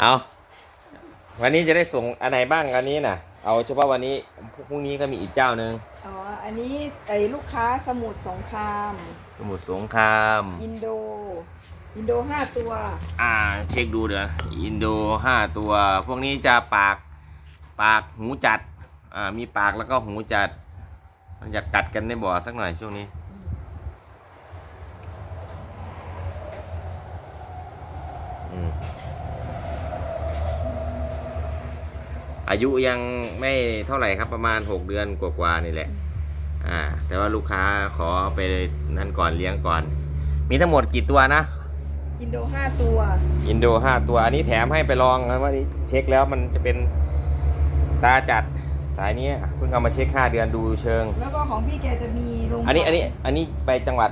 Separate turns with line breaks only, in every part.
เอาวันนี้จะได้ส่งอันไหนบ้างอันนี้น่ะ เอาเฉพาะวันนี้พรุ่งนี้ก็มีอีกเจ้าหนึ่ง
อ๋อ อันนี้ไอ้ลูกค้าสมุทรสงคราม
สมุทรสงคราม
อินโด อินโดห้าตัว
อ่า เช็คดูเดี๋ยวอินโดห้าตัว พวกนี้จะปาก ปากหูจัด อ่า มีปากแล้วก็หูจัด มันอยากกัดกันในบ่อสักหน่อยช่วงนี้อืม อายุยังไม่เท่าไหร่ครับประมาณ 6 เดือนกว่าๆนี่แหละอ่าแต่ว่าลูกค้าขอไปนั่นก่อนเลี้ยงก่อน มีทั้งหมดกี่ตัวนะ
อินโดห้าตัว
อินโดห้าตัว อันนี้แถมให้ไปลองนะว่านี่เช็คแล้วมันจะเป็นตาจัดสายนี้เพิ่งเอามาเช็คห้าเดือนดูเชิง
แล้วก็ของพี่แกจะมีโรง
อันนี้อันนี้อันนี้ไปจังหวัด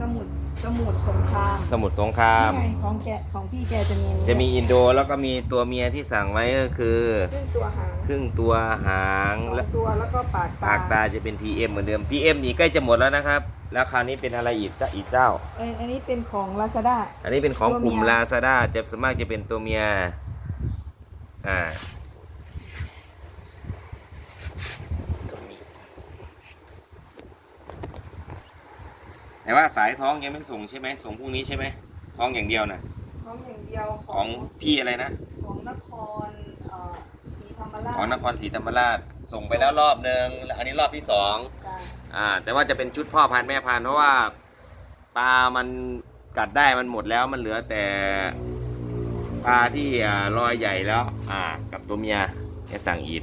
สมุทร สมุทรสงคราม
สมุทรสงคราม
นี่ไงของแกของพี่แกจะมีอันนี้
จะมีอินโดแล้วก็มีตัวเมียที่สั่งไว้ก็คือ
ครึ่งตัวหาง
ครึ่งตัวหาง
สอ
และ
งตัวแล้วก็ปาก
ปากตาจะเป็น PM เหมือนเดิม PM นี่ใกล้จะหมดแล้วนะครับ แล้วคราวนี้เป็นอะไรอีกจ้าอีกเจ้า
เอ้ยอันนี้เป็นของลาซาด้า
อันนี้เป็นของกลุ่ม
ตัวเมีย
ลาซาด้าจะส่วนมากจะเป็นตัวเมีย อ่าตัวนี้ แต่ว่าสายท้องยังไม่ส่งใช่ไหมส่งพรุ่งนี้ใช่ไหมท้องอย่างเดียวนะ
ของอย่างเดียว
ของพี่อะไรนะ
ของนครเอ่อศรีธรรมราช
ของนครศรีธรรมราชส่งไปแล้วรอบหนึ่งแล้วอันนี้รอบที่สอง
จ้ะ
อ่าแต่ว่าจะเป็นชุดพ่อพันธุ์แม่พันธุ์เพราะว่าปลามันกัดได้มันหมดแล้วมันเหลือแต่ปลาที่อ่ารอยใหญ่แล้ว อ่า กับตัวเมียแกสั่งอีก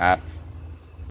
ครับ